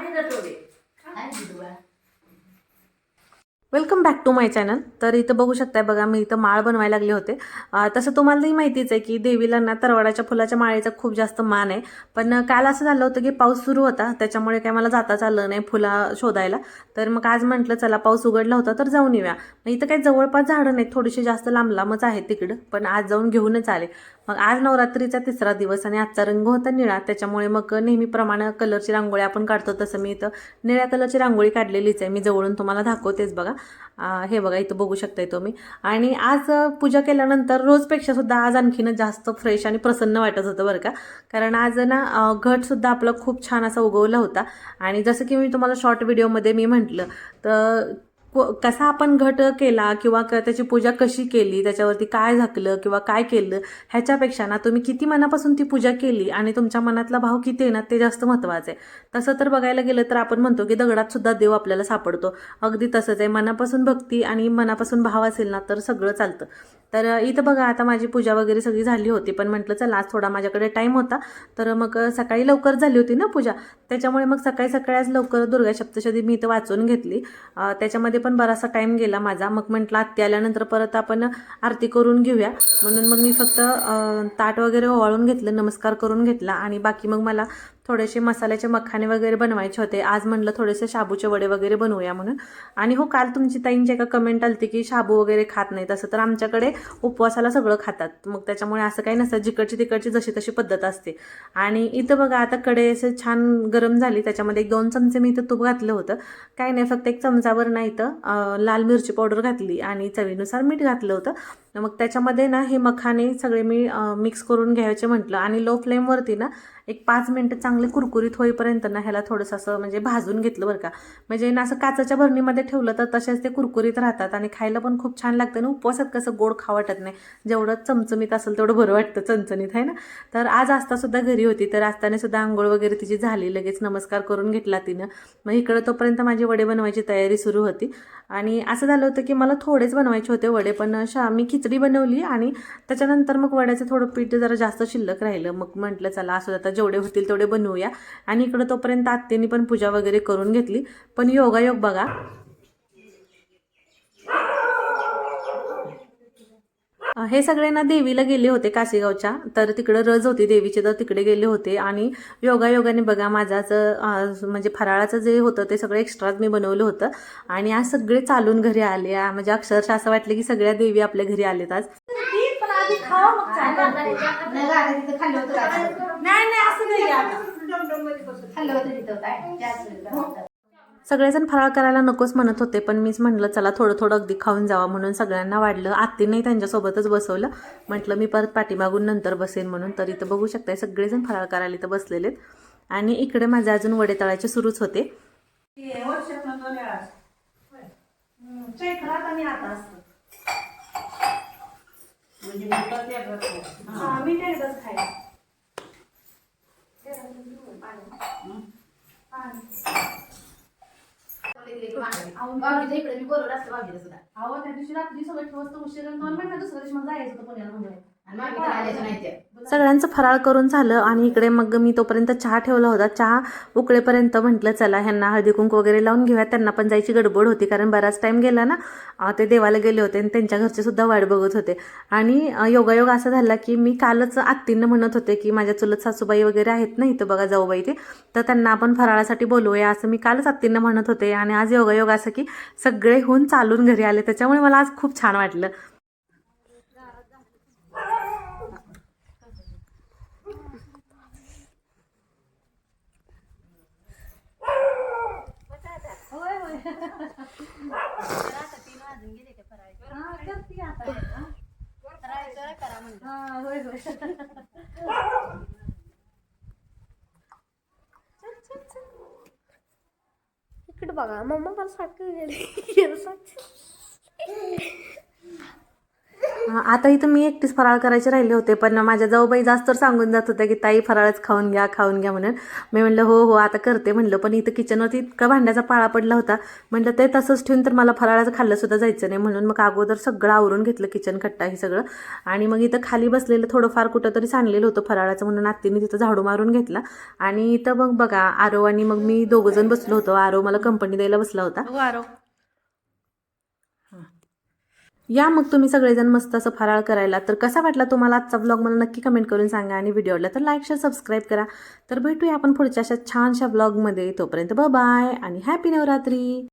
ആദ്യം തൊട്ട് back to my channel तर इथं बघू शकताय बघा मी इथं माळ बनवायला लागले होते. तसं तुम्हालाही माहितीच आहे की देवीला ना तरवाडाच्या फुलाच्या माळेचा खूप जास्त मान आहे. पण काल असं झालं होतं की पाऊस सुरू होता त्याच्यामुळे काय मला जाताच आलं नाही फुला शोधायला. तर मग आज म्हटलं चला पाऊस उघडला होता तर जाऊन येऊया. मग इथं काही जवळपास झाडं नाहीत थोडीशी जास्त लांब लांबच आहेत तिकडं पण आज जाऊन घेऊनच आले. मग आज नवरात्रीचा तिसरा दिवस आणि आजचा रंग होता निळा त्याच्यामुळे मग नेहमीप्रमाणे कलरची रांगोळी आपण काढतो तसं मी इथं निळ्या कलरची रांगोळी काढलेलीच आहे. मी जवळून तुम्हाला दाखवतेच बघा. हे बघा इथं बघू शकताय तुम्ही. आणि आज पूजा केल्यानंतर रोजपेक्षा सुद्धा आज आणखीनच जास्त फ्रेश आणि प्रसन्न वाटत होतं बरं का. कारण आज ना घटसुद्धा आपला खूप छान असा उगवला होता. आणि जसं की मी तुम्हाला शॉर्ट व्हिडिओमध्ये मी म्हटलं तर कसा आपण घट केला किंवा त्याची पूजा कशी केली त्याच्यावरती काय झाकलं किंवा काय केलं ह्याच्यापेक्षा ना तुम्ही किती मनापासून ती पूजा केली आणि तुमच्या मनातला भाव किती आहे ना ते जास्त महत्त्वाचं आहे. तसं तर बघायला गेलं तर आपण म्हणतो की दगडात सुद्धा देव आपल्याला सापडतो. अगदी तसंच आहे. मनापासून भक्ती आणि मनापासून भाव असेल ना तर सगळं चालतं. तर इथं बघा आता माझी पूजा वगैरे सगळी झाली होती पण म्हटलं चला आज थोडा माझ्याकडे टाईम होता. तर मग सकाळी लवकर झाली होती ना पूजा. त्याच्यामुळे मग सकाळी सकाळी आज लवकर दुर्गा सप्तशती मी इथं वाचून घेतली. त्याच्यामध्ये पण बरासा टाईम गेला माझा. मग म्हटलं आत्ती आल्यानंतर परत आपण आरती करून घेऊया. म्हणून मग मी फक्त ताट वगैरे ओवाळून घेतलं नमस्कार करून घेतला. आणि बाकी मग मला थोडेसे मसाल्याचे मखाने वगैरे बनवायचे होते. आज म्हणलं थोडेसे शाबूचे वडे वगैरे बनवूया म्हणून. आणि हो काल तुमची ताईंची एका कमेंट आलती की शाबू वगैरे खात नाही तसं तर आमच्याकडे उपवासाला सगळं खातात. मग त्याच्यामुळे असं काही नसतं. जिकडची तिकडची जशी तशी पद्धत असते. आणि इथं बघा आता कडे असे छान गरम झाली. त्याच्यामध्ये एक दोन चमचे मी इथं तूप घातलं होतं. काही नाही फक्त एक चमचावर नाही तर लाल मिरची पावडर घातली आणि चवीनुसार मीठ घातलं होतं. मग त्याच्यामध्ये ना हे मखाने सगळे मी मिक्स करून घ्यायचे म्हटलं. आणि लो फ्लेमवरती ना एक पाच मिनटं चांगले कुरकुरीत होईपर्यंत ना ह्याला थोडंसं असं म्हणजे भाजून घेतलं बरं का. म्हणजे ना असं काचाच्या भरणीमध्ये ठेवलं तर तसेच ते कुरकुरीत राहतात आणि खायला पण खूप छान लागतं ना उपवासात कसं गोड खा वाटत नाही. जेवढं चमचमीत असेल तेवढं बरं वाटतं चणचणीत आहे ना? तर आज आस्तासुद्धा घरी होती. तर आस्ताने सुद्धा आंघोळ वगैरे तिची झाली. लगेच नमस्कार करून घेतला तिनं. मग इकडं तोपर्यंत माझी वडे बनवायची तयारी सुरू होती. आणि असं झालं होतं की मला थोडेच बनवायचे होते वडे पण शा मी खिचडी बनवली आणि त्याच्यानंतर मग वड्याचं थोडं पीठ जरा जास्त शिल्लक राहिलं. मग म्हटलं चला असं आता जेवढे होतील तेवढे बनवूया. आणि इकडं तोपर्यंत आत्तेनी पण पूजा वगैरे करून घेतली. पण योगायोग बघा हे सगळे ना देवीला गेले होते काशीगावच्या. तर तिकडं रज होती देवीची तर तिकडे गेले होते. आणि योगायोगाने बघा माझाचं म्हणजे फराळाचं जे होतं ते सगळं एक्स्ट्राच मी बनवलं होतं. आणि आज सगळे चालून घरी आले. आ, म्हणजे अक्षरशः असं वाटलं की सगळ्या देवी आपल्या घरी आलेत आज. नाही नाही असं नाही सगळेजण फराळ करायला नकोच म्हणत होते पण मीच म्हटलं चला थोडं थोडं अगदी खाऊन जावा म्हणून सगळ्यांना वाढलं. आत्तीने त्यांच्यासोबतच बसवलं. म्हटलं मी परत पाठीमागून नंतर बसेन म्हणून. तर इथं बघू शकताय सगळेजण फराळ करायला इथं बसलेलेत. आणि इकडे माझे अजून वडे तळायचे सुरूच होते. इकडे. मी आता असतं एकदाच सुद्धा. अहो त्या दिवशी रात्री सगळं ठेवत उशीर दोन महिना दुसऱ्या दिवशी मला जायचं होतं पुण्याला. मुंबईला सगळ्यांचं फराळ करून झालं आणि इकडे मग मी तोपर्यंत चहा ठेवला होता. चहा उकळेपर्यंत म्हटलं चला ह्यांना हळदी कुंक वगैरे लावून घेऊया. त्यांना पण जायची गडबड होती कारण बराच टाईम गेला ना. ते देवाला गेले होते आणि त्यांच्या घरचे सुद्धा वाट बघत होते. आणि योगायोग असा झाला की मी कालच आत्तींना म्हणत होते की माझ्या चुलत सासूबाई वगैरे आहेत ना इथं बघा जाऊबाई ते. तर त्यांना आपण फराळासाठी बोलवूया असं मी कालच आत्तींना म्हणत होते. आणि आज योगायोग असं की सगळे होऊन चालून घरी आले. त्याच्यामुळे मला आज खूप छान वाटलं. इकडे बघा मम्मा मला सारखं गेले. आता इथं मी एकटीच फराळ करायचे राहिले होते पण माझ्या जाऊबाई जास्त तर सांगून जात होत्या की ताई फराळच खाऊन घ्या खाऊन घ्या म्हणून. मी म्हणलं हो हो आता करते म्हणलं. पण इथं किचनवरती इतका भांड्याचा पाळा पडला होता. म्हणलं ते तसंच ठेवून तर मला फराळाचं खाल्लं सुद्धा जायचं नाही म्हणून मग अगोदर सगळं आवरून घेतलं किचन कट्टा हे सगळं. आणि मग इथं खाली बसलेलं थोडंफार कुठं तरी सांडलेलं होतं फराळाचं म्हणून आत्तीने तिथं झाडू मारून घेतला. आणि इथं मग बघा आरो आणि मग मी दोघं जण बसलो होतो. आरो मला कंपनी द्यायला बसला होता. आरो या मग तुम्ही सगळेजण मस्त असं फराळ करायला. तर कसा वाटला तुम्हाला आजचा ब्लॉग मला नक्की कमेंट करून सांगा आणि व्हिडिओ आवडला तर लाईक शेअर सबस्क्राईब करा. तर भेटूया आपण पुढच्या अशा छानशा ब्लॉगमध्ये तोपर्यंत बाय आणि हॅपी नवरात्री.